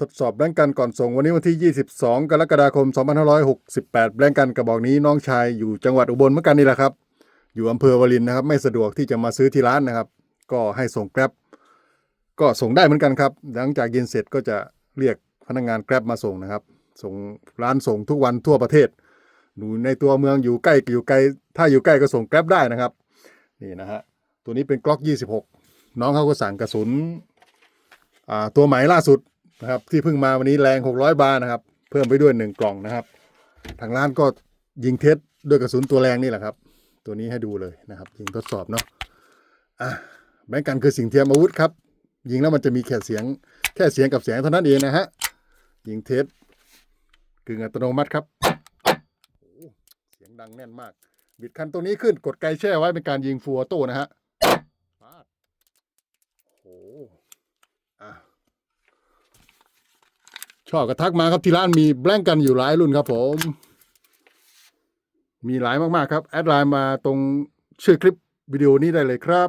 ทดสอบแบงก์กันก่อนส่งวันนี้วันที่ 22 กรกฎาคม 2568 แบงก์กันกระบอกนี้น้องชายอยู่จังหวัดอุบลเหมือนกันนี่แหละครับ อยู่อำเภอวารินนะครับ ไม่สะดวกที่จะมาซื้อที่ร้านนะครับ ก็ให้ส่งแกร็บก็ส่งได้เหมือนกันครับ หลังจากยินเสร็จก็จะเรียกพนักงานแกร็บมาส่งนะครับ ส่งร้านส่งทุกวันทั่วประเทศอยู่ในตัวเมืองอยู่ใกล้อยู่ไกล ถ้าอยู่ใกล้ก็ส่งแกร็บได้นะครับ นี่นะฮะ ตัวนี้เป็นกล็อก 26 น้องเขาก็สั่งกระสุนตัวใหม่ล่าสุด นะครับ ที่เพิ่งมาวันนี้แรง 600 บาร์นะครับ เพิ่มไปด้วย 1 กล่องนะครับ ทางร้านก็ยิงเทสด้วยกระสุนตัวแรงนี่แหละครับ ตัวนี้ให้ดูเลยนะครับ ยิงทดสอบเนาะอะแบงก์กันคือสิ่งเทียมอาวุธครับ ยิงแล้วมันจะมีแค่เสียงแค่เสียงกับเสียงเท่านั้นเองนะฮะยิงเทสกึ่งอัตโนมัติครับโอ้เสียงดังแน่นมาก บิดคันตัวนี้ขึ้นกดไกลแช่ไว้เป็นการยิงฟูออโต้นะฮะโอ้โหอะ ชอบกระทักมาครับที่ร้านมีแบงกันอยู่หลายรุ่นครับผม มีหลายมากๆครับ แอดไลน์มาตรงชื่อคลิปวิดีโอนี้ได้เลยครับ